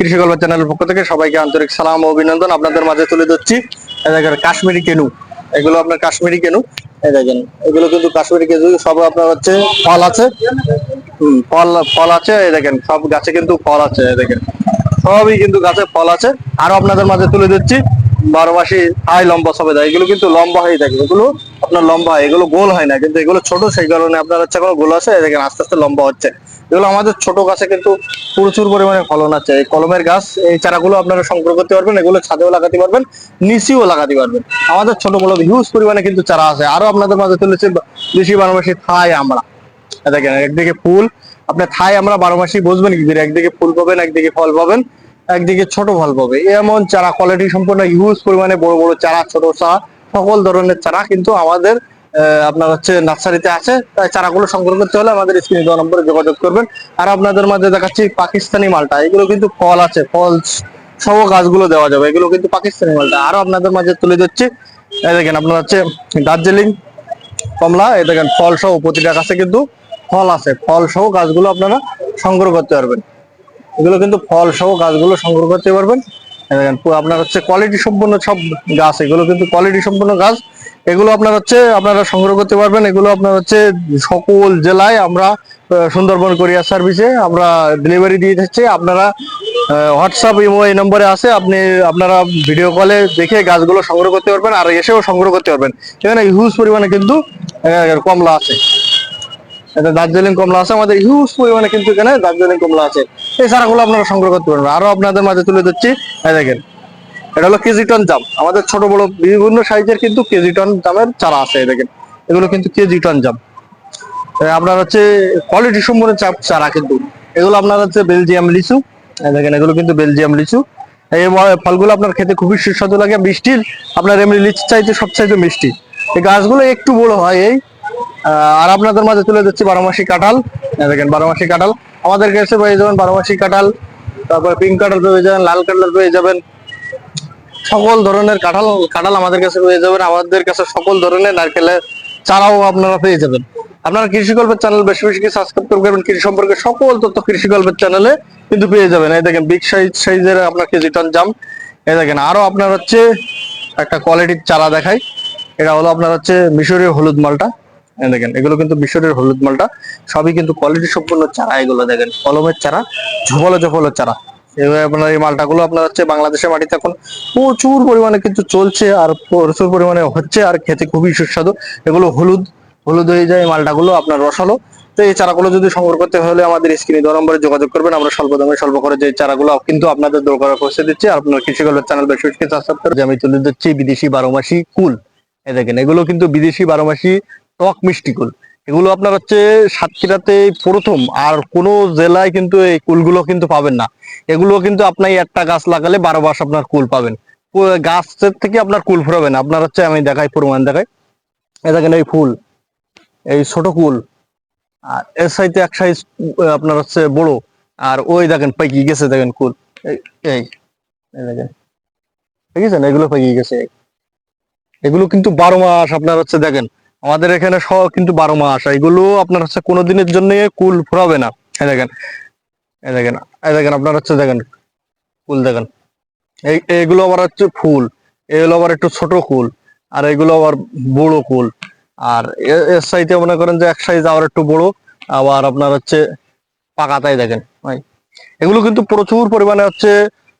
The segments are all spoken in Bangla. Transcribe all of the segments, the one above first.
কৃষি গল্প চ্যানেলের পক্ষ থেকে সবাইকে আন্তরিক সালাম ও অভিনন্দন। আপনাদের মাঝে তুলে ধরছি কাশ্মীরি কেনু। এগুলো আপনার কাশ্মীরি কেনু। দেখেন, এগুলো কিন্তু কাশ্মীরি কেনু, সব আপনার হচ্ছে ফল আছে। ফল ফল আছে দেখেন, সব গাছে কিন্তু ফল আছে, এই দেখেন। সবই কিন্তু গাছে ফল আছে। আরও আপনাদের মাঝে তুলে দিচ্ছি বারো মাসি হাই লম্বা সবেদা এগুলো কিন্তু লম্বা হয়ে থাকে, এগুলো আপনার লম্বা হয়, এগুলো গোল হয় না, কিন্তু এগুলো ছোট, সেই কারণে আপনার হচ্ছে এখন গোল আছে দেখেন, আস্তে আস্তে লম্বা হচ্ছে। এগুলো আমাদের ছোট গাছে কিন্তু প্রচুর পরিমাণে ফলন আছে। এই কলমের গাছ, এই চারাগুলো আপনারা সংগ্রহ করতে পারবেন, এগুলো ছাদেও লাগাতে পারবেন, নিচেও লাগাতে পারবেন। আমাদের ছোট বড় হিউজ পরিমাণে কিন্তু চারা আছে। আরও আপনাদের মাঝে তুলেছে, দেশি বারোমাসি থাই আমরা। দেখেন, একদিকে ফুল আপনার থাই আমরা বারো মাসই বুঝবেন কি একদিকে ফুল পাবেন, একদিকে ফল পাবেন, একদিকে ছোট ফল পাবে। এমন চারা কোয়ালিটি সম্পূর্ণ হিউজ পরিমাণে বড় বড় চারা, ছোট চারা সকল ধরনের চারা কিন্তু আমাদের আপনার হচ্ছে নার্সারিতে আছে, তাই চারাগুলো সংগ্রহ করতে হলে আমাদের স্ক্রিনে দেওয়া নম্বরে যোগাযোগ করবেন। আর আপনাদের মাঝে দেখাচ্ছি পাকিস্তানি মালটা, এগুলো কিন্তু ফল আছে ফল সহ গাছগুলো দেওয়া যাবে, এগুলো কিন্তু পাকিস্তানি মালটা। আরও আপনাদের মাঝে তুলে দিচ্ছি এই দেখেন আপনার হচ্ছে দার্জিলিং, কমলা, এই দেখেন ফল সহ প্রতিটা গাছে কিন্তু ফল আছে, ফল সহ গাছগুলো আপনারা সংগ্রহ করতে পারবেন। এগুলো কিন্তু ফল সহ গাছগুলো সংগ্রহ করতে পারবেন। দেখেন, আপনার হচ্ছে কোয়ালিটি সম্পন্ন সব গাছ, এগুলো কিন্তু কোয়ালিটি সম্পন্ন গাছ। এগুলো আপনার হচ্ছে, আপনারা সংগ্রহ করতে পারবেন। এগুলো আপনার হচ্ছে সকল জেলায় আমরা সুন্দরবন কোরিয়ার সার্ভিসে আমরা ডেলিভারি দিয়ে থাকছি আপনারা হোয়াটসঅ্যাপ ইমো এই নম্বরে আছে। আপনি, আপনারা ভিডিও কলে দেখে গাছগুলো সংগ্রহ করতে পারবেন আর এসেও সংগ্রহ করতে পারবেন। এখানে হিউজ পরিমাণে কিন্তু কমলা আছে। দার্জিলিং কমলা আছে। আমাদের হিউজ পরিমাণে কিন্তু এখানে দার্জিলিং কমলা আছে। এই চারাগুলো আপনারা সংগ্রহ করতে পারবেন। আরও আপনাদের মাঝে তুলে এই দেখেন। এটা হলো কেজি টন জাম। আমাদের ছোট বড় বিভিন্ন সাইজের কিন্তু কেজি টন জামের চারা আছে দেখেন। এগুলো কিন্তু কেজি টন জাম। আপনার হচ্ছে কোয়ালিটি চাপ চারা কিন্তু। এগুলো আপনার হচ্ছে বেলজিয়াম লিচু। দেখেন, এগুলো কিন্তু বেলজিয়াম লিচু। এই ফলগুলো আপনার খেতে খুবই সুস্বাদু লাগে। মিষ্টির আপনার এমনি লিচু চাইতে সবচাইতে মিষ্টি। এই গাছগুলো একটু বড় হয় এই। আর আপনাদের মাঝে তুলে দিচ্ছি বারোমাসি কাঁঠাল। দেখেন, বারোমাসি কাঁঠাল। আমাদের কাছে পেয়ে যাবেন বারোমাসি কাঁঠাল, তারপর পিঙ্ক কাঁঠাল পেয়ে যাবেন, লাল কাঁঠাল পেয়ে যাবেন। সকল ধরনের কাঁঠাল কাঁঠাল আমাদের কাছে পেয়ে যাবেন। আমাদের কাছে সকল ধরনের নারকেলের চারাও আপনারা পেয়ে যাবেন। আপনারা কৃষি গল্পের চ্যানেল বেশি বেশি সাবস্ক্রাইব করবেন কৃষি সম্পর্কে সকল তথ্য কৃষি গল্পের চ্যানেলে কিন্তু পেয়ে যাবেন। এই দেখেন বিগ সাইজ সাইজের আপনার কেজি টন জাম। এই দেখেন, আরও আপনার হচ্ছে একটা কোয়ালিটির চারা দেখাই। এটা হলো আপনার হচ্ছে মিশরীয় হলুদ মালটা। দেখেন, এগুলো কিন্তু মিশরের হলুদ মালটা। সবই কিন্তু কোয়ালিটি সম্পূর্ণ চারা এগুলো, দেখেন, কলমের চারা, ঝোপলো ঝোপলো চারা। এভাবে আপনার এই মালটাগুলো আপনার হচ্ছে বাংলাদেশের মাটিতে এখন প্রচুর পরিমাণে কিন্তু চলছে আর প্রচুর পরিমাণে হচ্ছে আর খেতে খুবই সুস্বাদু। এগুলো হলুদ হলুদ হয়ে যায়, এই মালটাগুলো আপনার রসালো। তো এই চারাগুলো যদি সংগ্রহ করতে হলে আমাদের স্ক্রিনে দেওয়া নম্বরে যোগাযোগ করবেন। আমরা স্বল্প দামে স্বল্প করে যে চারাগুলো কিন্তু আপনাদের দরকার পৌঁছে দিচ্ছি। আপনার কৃষি গল্পের চ্যানেল বেশি সাবস্ক্রাইব করে আমি তুলে দিচ্ছি বিদেশি বারো মাসি কুল। এই দেখেন, এগুলো কিন্তু বিদেশি বারো মাসি টক মিষ্টি কুল। এগুলো আপনার হচ্ছে সাতক্ষীরাতে প্রথম, আর কোনো জেলায় কিন্তু এই কুলগুলো কিন্তু পাবেন না। এগুলো কিন্তু আপনি একটা গাছ লাগালে বারো মাস আপনার কুল পাবেন। গাছের থেকে আপনার কুল ফুরাবে না। আপনার হচ্ছে আমি দেখাই, প্রমাণ দেখাই। এই দেখেন এই ফুল, এই ছোট কুল। আর এর সাইতে এক সাইজ আপনার হচ্ছে বড়। আর ওই দেখেন পাইকি গেছে দেখেন কুল। এই দেখেন। দেখেছেন? এগুলো পাইকি গেছে। এগুলো কিন্তু বারো মাস আপনার হচ্ছে দেখেন আমাদের এখানে সব কিন্তু বারো মাস এগুলো আপনার হচ্ছে কোনো দিনের জন্য কুল ফুরাবে না। এই দেখেন এই দেখেন এই দেখেন আপনার হচ্ছে দেখেন কুল দেখেন। এই এইগুলো আবার হচ্ছে ফুল, এগুলো আবার একটু ছোট কুল, আর এগুলো আবার বড় কুল। আর এর সাইডে মনে করেন যে এক সাইজ আবার একটু বড়, আবার আপনার হচ্ছে পাকাতাই দেখেন এগুলো কিন্তু প্রচুর পরিমাণে হচ্ছে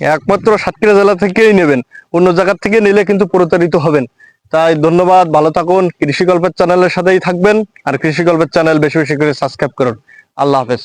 একমাত্র সাতক্ষীরা জেলা থেকেই নেবেন। অন্য জায়গার থেকে নিলে কিন্তু প্রতারিত হবেন। তাই ধন্যবাদ, ভালো থাকুন কৃষি গল্পের চ্যানেলের সাথেই থাকবেন, আর কৃষি গল্পের চ্যানেল বেশি বেশি করে সাবস্ক্রাইব করুন। আল্লাহ হাফেজ।